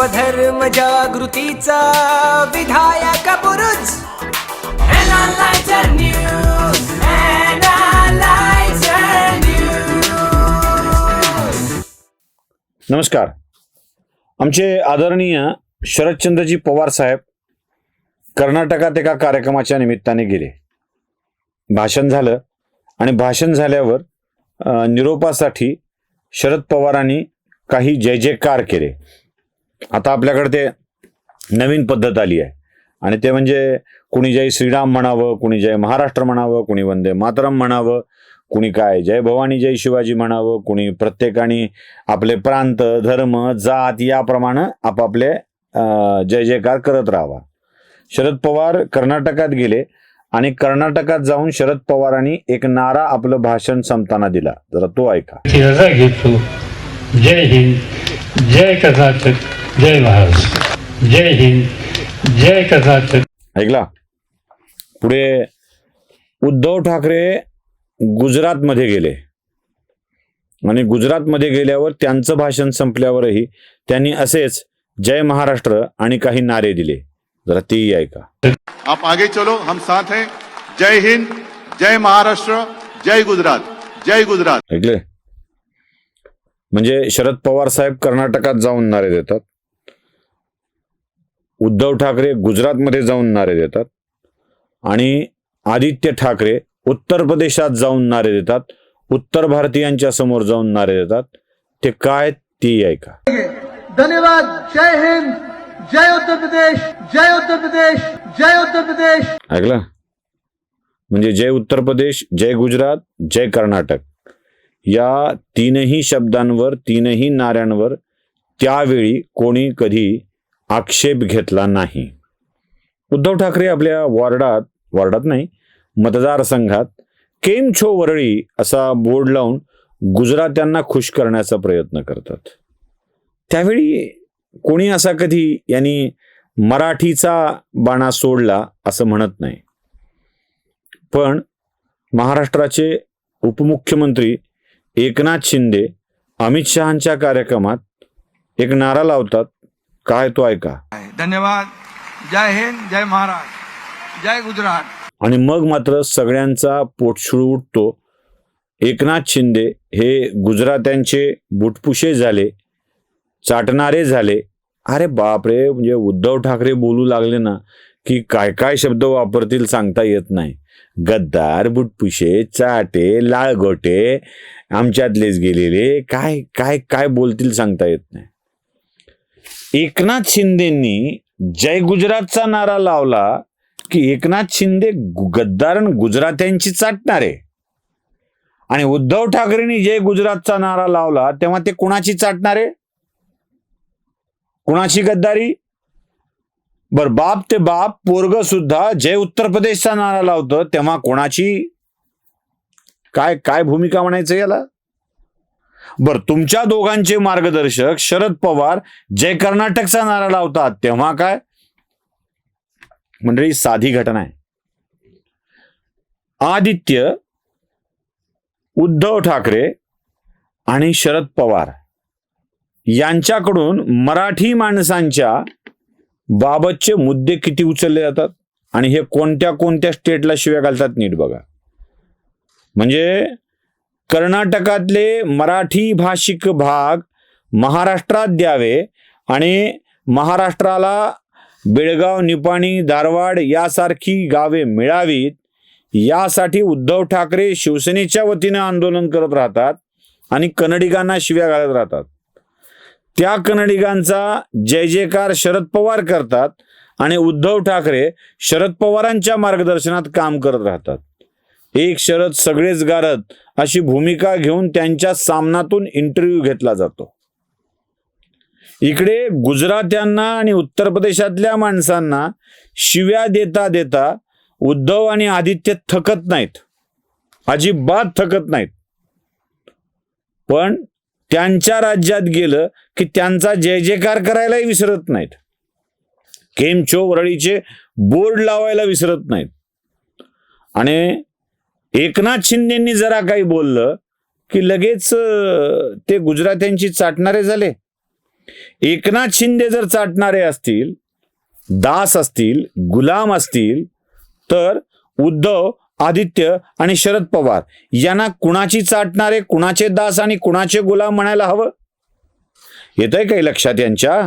स्वधर्म जागृतीचा विधायक News. नमस्कार. आमचे आदरणीय शरदचंद्रजी पवार साहेब कर्नाटकात एका कार्यक्रमाच्या निमित्ताने गेले. भाषण झालं आणि भाषण झाल्यावर निरोपासाठी शरद पवारांनी काही जय जयकार केले. आता आपल्याकडे ते नवीन पद्धत आली आहे. आणि ते म्हणजे कुणी जय श्रीराम म्हणावं कुणी जय महाराष्ट्र म्हणावं कुणी वंदे मातरम म्हणावं कुणी काय जय भवानी जय शिवाजी म्हणावं कुणी प्रत्येकाने आपले प्रांत धर्म जात याप्रमाणे आपापले जय जयकार करत राहावा. शरद पवार कर्नाटकात गेले आणि कर्नाटकात जाऊन शरद पवारांनी एक नारा आपलं भाषण संपताना दिला. जरा तो ऐका. रजा घेतो. जय हिंद. जय कर्नाटक. जय महाराष्ट्र जय हिंद जय कर्नाटक ऐकला? पुढे उद्धव ठाकरे गुजरातमध्ये गेले. आणि गुजरातमध्ये गेल्यावर त्यांचं भाषण संपल्यावरही त्यांनी असेच जय महाराष्ट्र आणि काही नारे दिले. जरा तेही ऐका. आप आगे चलो हम साथ हैं. जय हिंद जय महाराष्ट्र जय गुजरात जय गुजरात. ऐकले? म्हणजे शरद पवार साहेब कर्नाटकात जाऊन नारे देतात. उद्धव ठाकरे गुजरातमध्ये जाऊन नारे देतात आणि आदित्य ठाकरे उत्तर प्रदेशात जाऊन नारे देतात उत्तर भारतीयांच्या समोर जाऊन नारे देतात. ते काय ती ऐका. धन्यवाद. जय हिंद. जय उत्तर प्रदेश. जय उत्तर प्रदेश. जय उत्तर प्रदेश. ऐकलं? म्हणजे जय उत्तर प्रदेश जय गुजरात जय कर्नाटक. या तीनही शब्दांवर तीनही नाऱ्यांवर त्यावेळी कोणी कधी आक्षेप घेतला नाही. उद्धव ठाकरे आपल्या वॉर्डात वॉर्डात नाही मतदारसंघात केम छो वरळी असा बोर्ड लावून गुजरात्यांना खुश करण्याचा प्रयत्न करतात. त्यावेळी कोणी असा कधी यांनी मराठीचा बाणा सोडला असं म्हणत नाही. पण महाराष्ट्राचे उपमुख्यमंत्री एकनाथ शिंदे अमित शहांच्या कार्यक्रमात एक नारा लावतात काय तो ऐका. धन्यवाद. जय हिंद जय महाराष्ट्र जय गुजरात. आणि मग मात्र सगळ्यांचा पोटशूळ उठतो. एकनाथ शिंदे हे गुजरात्यांचे बुटपुशे झाले चाटणारे झाले. अरे बापरे म्हणजे उद्धव ठाकरे बोलू लागले ना की काय काय शब्द वापरतील सांगता येत नाही. गद्दार बुटपुशे चाटे लाळगोटे आमच्यातलेच गेलेले काय काय काय बोलतील सांगता येत नाही. एकनाथ शिंदेनी जय गुजरातचा नारा लावला की एकनाथ शिंदे गद्दारण गुजरात्यांची चाटणार गुजरात्यांची चाटणारे. आणि उद्धव ठाकरेंनी जय गुजरातचा नारा लावला तेव्हा ते कुणाची चाटणारे? कुणाची गद्दारी? बर बाप ते बाप पोरग सुद्धा जय उत्तर प्रदेशचा नारा लावतं तेव्हा कोणाची? काय काय भूमिका म्हणायचं याला? बर तुमच्या दोघांचे मार्गदर्शक शरद पवार जय कर्नाटकचा नारा लावतात. तेव्हा काय? म्हणजे साधी घटना आहे. आदित्य उद्धव ठाकरे आणि शरद पवार यांच्याकडून मराठी माणसांच्या बाबतचे मुद्दे किती उचलले जातात आणि हे कोणत्या कोणत्या स्टेटला शिव्या घालतात नीट बघा. म्हणजे कर्नाटकातले मराठी भाषिक भाग महाराष्ट्रात द्यावे आणि महाराष्ट्राला बेळगाव निपाणी धारवाड यासारखी गावे मिळावीत. यासाठी उद्धव ठाकरे शिवसेनेच्या वतीनं आंदोलन करत राहतात आणि कन्नडिगांना शिव्या घालत राहतात. त्या कन्नडिगांचा जय जयकार शरद पवार करतात आणि उद्धव ठाकरे शरद पवारांच्या मार्गदर्शनात काम करत राहतात. एक शरद सगळेच गारद अशी भूमिका घेऊन त्यांच्या सामनातून इंटरव्ह्यू घेतला जातो. इकडे गुजरात्यांना आणि उत्तर प्रदेशातल्या माणसांना शिव्या देता देता उद्धव आणि आदित्य थकत नाहीत. अजिबात थकत नाहीत. पण त्यांच्या राज्यात गेलं की त्यांचा जय जयकार करायलाही विसरत नाहीत. केमचो वरळीचे बोर्ड लावायला विसरत नाहीत. आणि एकनाथ शिंदेनी जरा काही बोललं की लगेच ते गुजरात्यांची चाटणारे झाले. एकनाथ शिंदे जर चाटणारे असतील दास असतील गुलाम असतील तर उद्धव आदित्य आणि शरद पवार यांना कुणाची चाटणारे कुणाचे दास आणि कुणाचे गुलाम म्हणायला हवं? येत आहे काही लक्षात यांच्या?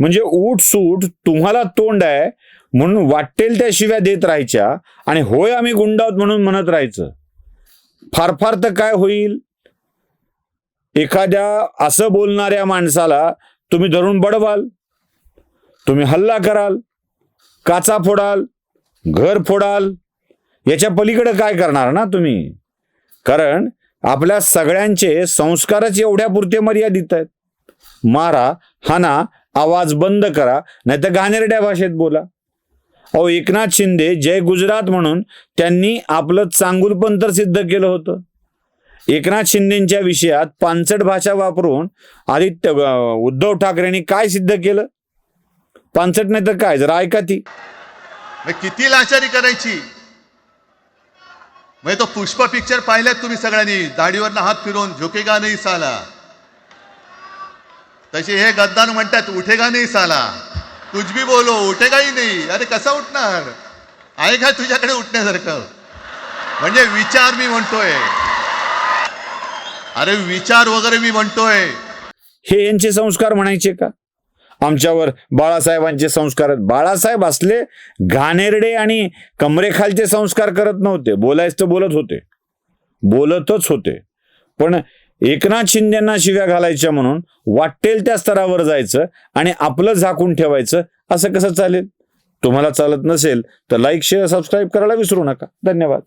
म्हणजे उठ सूट तुम्हाला तोंड आहे म्हणून वाटेल त्या शिव्या देत राहायच्या. आणि होय आम्ही गुंड आहोत म्हणून म्हणत राहायचं. फार फार तर काय होईल? एखाद्या असं बोलणाऱ्या माणसाला तुम्ही धरून बडवाल तुम्ही हल्ला कराल काचा फोडाल घर फोडाल याच्या पलीकडे काय करणार ना तुम्ही? कारण आपल्या सगळ्यांचे संस्कारच एवढ्या पुरते मर्यादित आहेत. मारा हाना आवाज बंद करा नाही तर घाणेरड्या भाषेत बोला. अहो एकनाथ शिंदे जय गुजरात म्हणून त्यांनी आपलं चांगुलपण तर सिद्ध केलं होतं. एकनाथ शिंदेच्या विषयात पानसट भाषा वापरून आदित्य उद्धव ठाकरेंनी काय सिद्ध केलं? पानसट नाही तर काय? जरा ऐका ती. किती लाचारी करायची? म्हणजे तो पुष्प पिक्चर पाहिलात तुम्ही सगळ्यांनी. दाढीवरनं हात फिरवून झोकेगा नाही साला. तसे हे गद्दार म्हणतात उठेगा नाही साला. कुछ भी बोलो उठेगाही नाही. अरे कसा उठणार? आहे का तुझ्याकडे उठण्यासारखं? म्हणजे विचार मी म्हणतोय. अरे विचार वगैरे मी म्हणतोय. हे यांचे संस्कार म्हणायचे का? आमच्यावर बाळासाहेबांचे संस्कार बाळासाहेब असले घाणेरडे आणि कमरेखालचे संस्कार करत नव्हते. बोलायचं तर बोलत होते. बोलतच होते. पण एकनाथ शिंदेना शिव्या घालायच्या म्हणून वाटेल त्या स्तरावर जायचं आणि आपलं झाकून ठेवायचं असं कसं चालेल? तुम्हाला चालत नसेल तर लाईक शेअर सबस्क्राईब करायला विसरू नका. धन्यवाद.